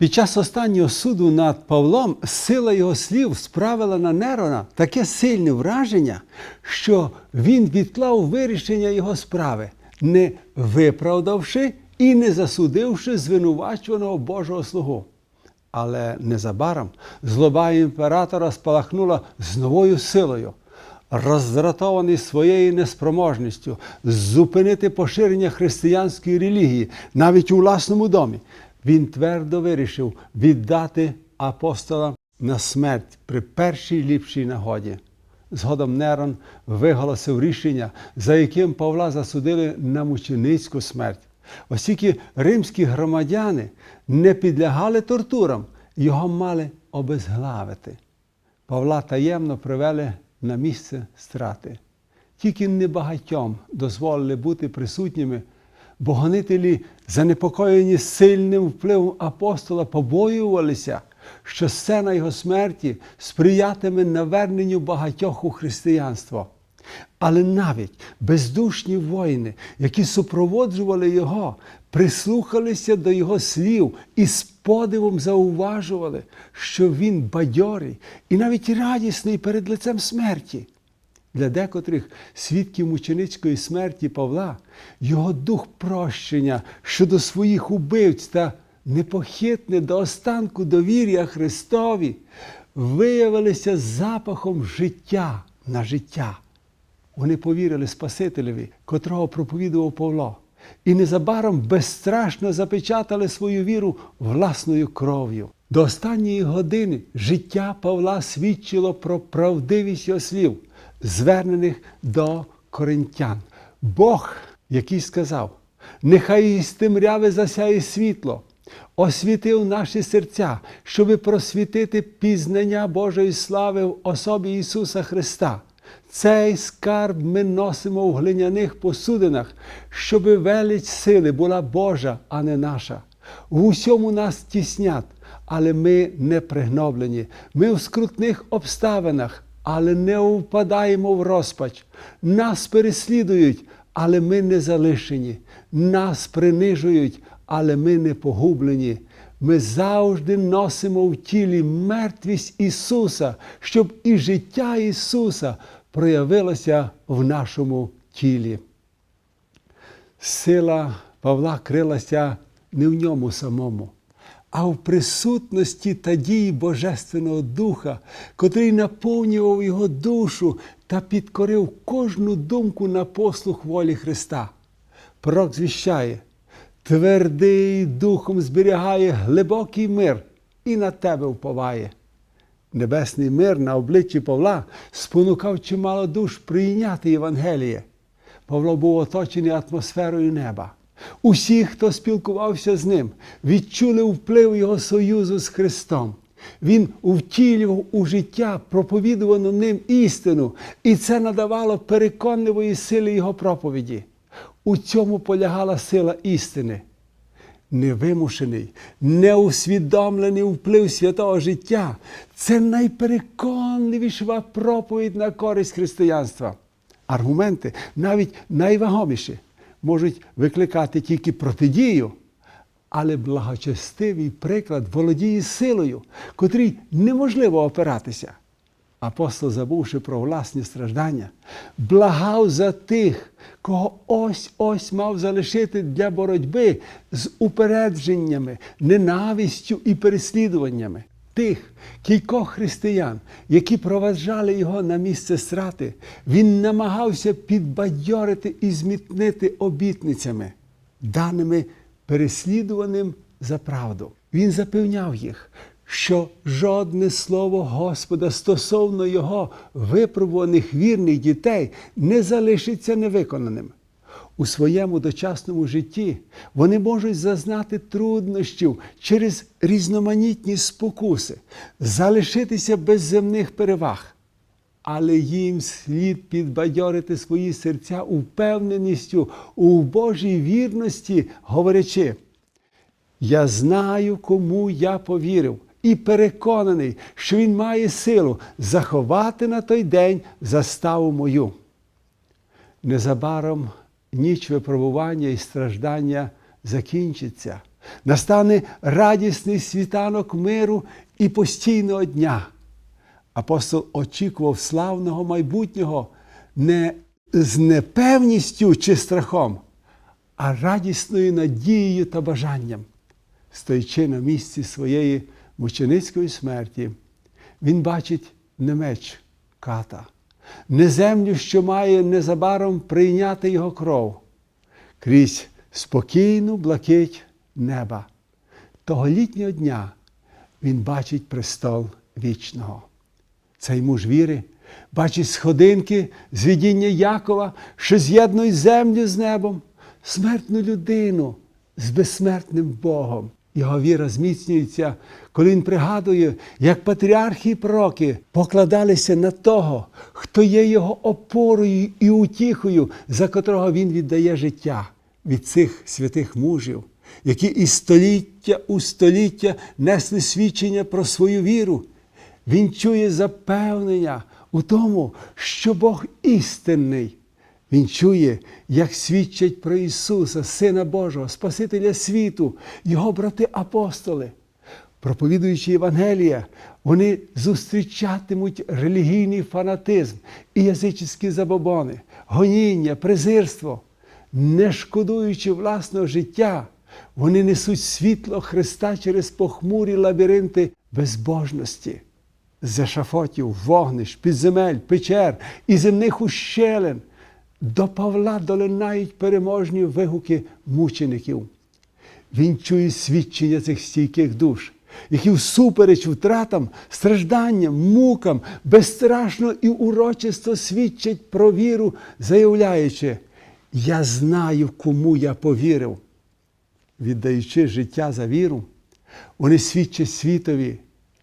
Під час останнього суду над Павлом сила його слів справила на Нерона таке сильне враження, що він відклав вирішення його справи, не виправдавши і не засудивши звинувачуваного Божого слугу. Але незабаром злоба імператора спалахнула з новою силою. Роздратований своєю неспроможністю зупинити поширення християнської релігії навіть у власному домі, він твердо вирішив віддати апостола на смерть при першій ліпшій нагоді. Згодом Нерон виголосив рішення, за яким Павла засудили на мученицьку смерть. Оскільки римські громадяни не підлягали тортурам, його мали обезглавити. Павла таємно привели на місце страти. Тільки небагатьом дозволили бути присутніми, бо гонителі, занепокоєні сильним впливом апостола, побоювалися, що сцена його смерті сприятиме наверненню багатьох у християнство. Але навіть бездушні воїни, які супроводжували його, прислухалися до його слів і з подивом зауважували, що він бадьорий і навіть радісний перед лицем смерті. Для декотрих свідків мученицької смерті Павла його дух прощення щодо своїх убивць та непохитне до останку довір'я Христові виявилися запахом життя на життя. Вони повірили Спасителеві, котрого проповідував Павло, і незабаром безстрашно запечатали свою віру власною кров'ю. До останньої години життя Павла свідчило про правдивість його слів, звернених до коринтян. Бог, який сказав: нехай із темряви засяє світло, освітив наші серця, щоби просвітити пізнання Божої слави в особі Ісуса Христа. Цей скарб ми носимо в глиняних посудинах, щоби велич сили була Божа, а не наша. В усьому нас тіснять, але ми не пригноблені. Ми в скрутних обставинах, але не впадаємо в розпач. Нас переслідують, але ми не залишені. Нас принижують, але ми не погублені. Ми завжди носимо в тілі мертвість Ісуса, щоб і життя Ісуса проявилося в нашому тілі. Сила Павла крилася не в ньому самому, а в присутності та дії Божественного Духа, котрий наповнював його душу та підкорив кожну думку на послух волі Христа. Пророк звіщає, твердий духом зберігає глибокий мир і на тебе вповає. Небесний мир на обличчі Павла спонукав чимало душ прийняти Євангеліє. Павло був оточений атмосферою неба. Усі, хто спілкувався з ним, відчули вплив його союзу з Христом. Він втілював у життя проповідувану ним істину, і це надавало переконливої сили його проповіді. У цьому полягала сила істини. Невимушений, неусвідомлений вплив святого життя це найпереконливіша проповідь на користь християнства. Аргументи, навіть найвагоміші, можуть викликати тільки протидію, але благочестивий приклад володіє силою, котрій неможливо опиратися. Апостол, забувши про власні страждання, благав за тих, кого ось ось мав залишити для боротьби з упередженнями, ненавистю і переслідуваннями. Тих кількох християн, які проваджали його на місце страти, він намагався підбадьорити і змітнити обітницями, даними переслідуваним за правду. Він запевняв їх, що жодне слово Господа стосовно його випробуваних вірних дітей не залишиться невиконаним. У своєму дочасному житті вони можуть зазнати труднощів через різноманітні спокуси, залишитися без земних переваг. Але їм слід підбадьорити свої серця упевненістю у Божій вірності, говорячи, я знаю, кому я повірив, і переконаний, що він має силу заховати на той день заставу мою. Незабаром ніч випробування і страждання закінчиться. настане радісний світанок миру і постійного дня. Апостол очікував славного майбутнього не з непевністю чи страхом, а радісною надією та бажанням. Стоячи на місці своєї мученицької смерті, він бачить не меч ката, не землю, що має незабаром прийняти його кров, крізь спокійну блакить неба. Того літнього дня він бачить престол вічного. Цей муж віри бачить сходинки з видіння Якова, що з'єднують землю з небом, смертну людину з безсмертним Богом. Його віра зміцнюється, коли він пригадує, як патріархи і пророки покладалися на того, хто є його опорою і утіхою, за котрого він віддає життя від цих святих мужів, які із століття у століття несли свідчення про свою віру. Він чує запевнення у тому, що Бог істинний. Він чує, як свідчать про Ісуса, Сина Божого, Спасителя світу, Його брати-апостоли. Проповідуючи Євангелія, вони зустрічатимуть релігійний фанатизм і язичні забобони, гоніння, презирство. Не шкодуючи власного життя, вони несуть світло Христа через похмурі лабіринти безбожності з ешафотів, вогнищ, підземель, печер і земних ущелин. До Павла долинають переможні вигуки мучеників. Він чує свідчення цих стійких душ, які всупереч втратам, стражданням, мукам безстрашно і урочисто свідчать про віру, заявляючи, я знаю, кому я повірив. Віддаючи життя за віру, вони свідчать світові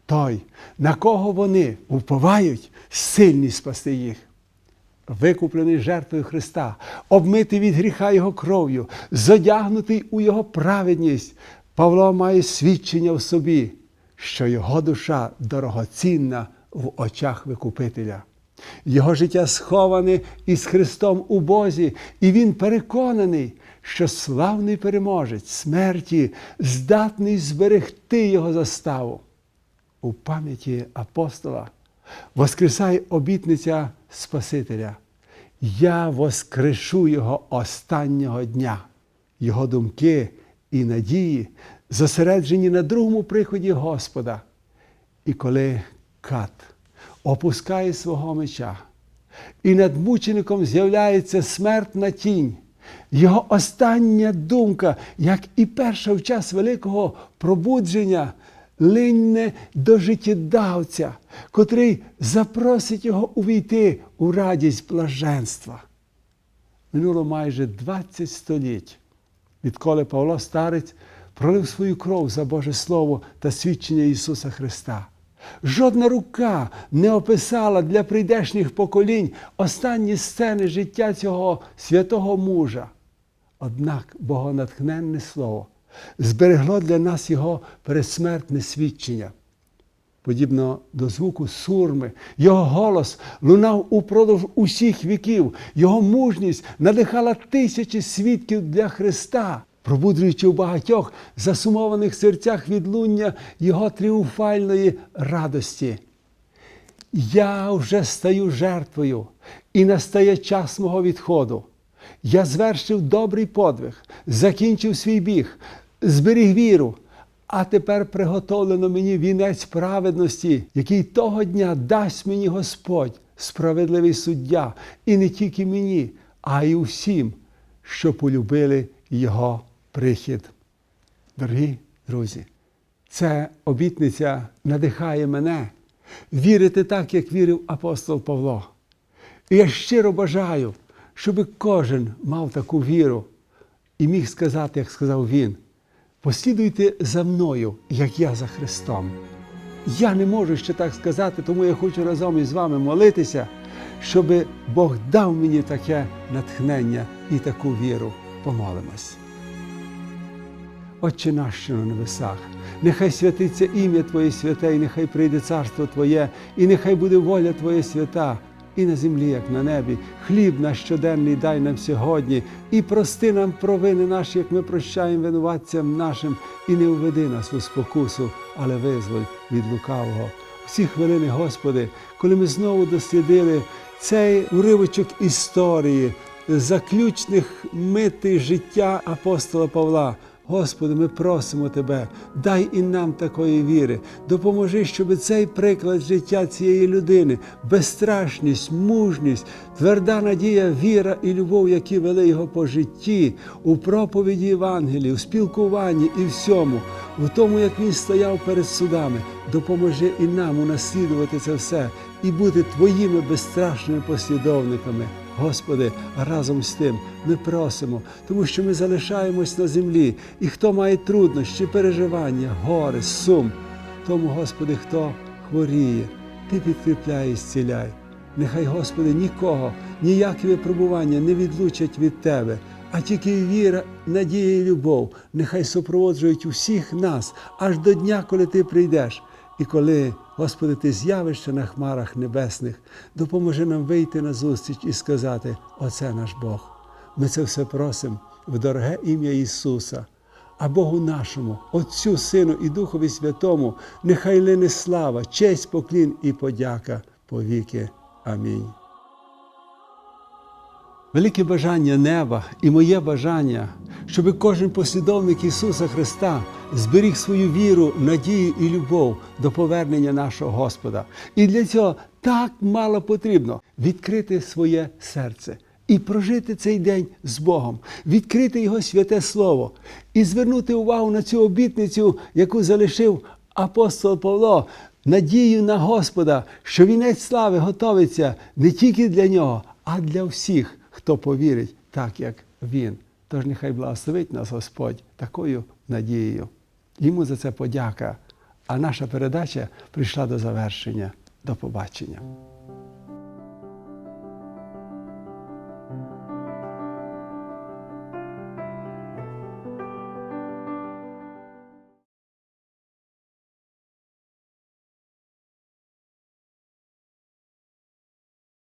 той, на кого вони уповають, сильний спасти їх. Викуплений жертвою Христа, обмитий від гріха Його кров'ю, задягнутий у Його праведність, Павло має свідчення в собі, що його душа дорогоцінна в очах Викупителя. Його життя сховане із Христом у Бозі, і він переконаний, що славний переможець смерті здатний зберегти його заставу. У пам'яті апостола воскресає обітниця Спасителя. Я воскрешу його останнього дня. Його думки і надії зосереджені на другому приході Господа. І коли кат опускає свого меча, і над мучеником з'являється смертна тінь, його остання думка, як і перша в час великого пробудження, линне до життєдавця, котрий запросить його увійти у радість блаженства. Минуло майже 20 століть, відколи Павло Старець пролив свою кров за Боже Слово та свідчення Ісуса Христа. Жодна рука не описала для прийдешніх поколінь останні сцени життя цього святого мужа. Однак богонатхненне слово зберегло для нас його пересмертне свідчення. Подібно до звуку сурми, його голос лунав упродовж усіх віків, його мужність надихала тисячі свідків для Христа, пробуджуючи у багатьох засумованих серцях відлуння Його тріумфальної радості. Я вже стаю жертвою, і настає час мого відходу. Я звершив добрий подвиг, закінчив свій біг, зберіг віру, а тепер приготовлено мені вінець праведності, який того дня дасть мені Господь, справедливий суддя, і не тільки мені, а й усім, що полюбили Його прихід. Дорогі друзі, ця обітниця надихає мене вірити так, як вірив апостол Павло. І я щиро бажаю, щоб кожен мав таку віру і міг сказати, як сказав він, послідуйте за мною, як я за Христом. Я не можу ще так сказати, тому я хочу разом із вами молитися, щоб Бог дав мені таке натхнення і таку віру. Помолимось. Отче наш, що на небесах, нехай святиться ім'я Твоє святе, і нехай прийде царство Твоє, і нехай буде воля Твоя свята, і на землі, як на небі. Хліб наш щоденний дай нам сьогодні, і прости нам провини наші, як ми прощаємо винуватцям нашим, і не уведи нас у спокусу, але визволь від лукавого. Всі хвилини, Господи, коли ми знову дослідили цей уривочок історії, заключних митей життя апостола Павла. Господи, ми просимо Тебе, дай і нам такої віри, допоможи, щоб цей приклад життя цієї людини, безстрашність, мужність, тверда надія, віра і любов, які вели його по житті, у проповіді Євангелії, у спілкуванні і всьому, в тому, як він стояв перед судами, допоможи і нам унаслідувати це все і бути Твоїми безстрашними послідовниками. Господи, а разом з тим ми просимо, тому що ми залишаємось на землі, і хто має труднощі, переживання, горе, сум, тому, Господи, хто хворіє, Ти підкріпляй і зціляй. Нехай, Господи, нікого, ніякі випробування не відлучать від Тебе, а тільки віра, надія і любов нехай супроводжують усіх нас аж до дня, коли Ти прийдеш. І коли, Господи, Ти з'явишся на хмарах небесних, допоможи нам вийти на зустріч і сказати: Оце наш Бог. Ми це все просимо в дороге ім'я Ісуса. А Богу нашому, Отцю, Сину і Духові Святому, нехай лине слава, честь, поклін і подяка повіки. Амінь. Велике бажання неба і моє бажання, щоб кожен послідовник Ісуса Христа зберіг свою віру, надію і любов до повернення нашого Господа. І для цього так мало потрібно відкрити своє серце і прожити цей день з Богом, відкрити Його святе Слово і звернути увагу на цю обітницю, яку залишив апостол Павло, надію на Господа, що вінець слави готовиться не тільки для нього, а для всіх, хто повірить так, як він. Тож нехай благословить нас Господь такою надією. Йому за це подяка. А наша передача прийшла до завершення. До побачення.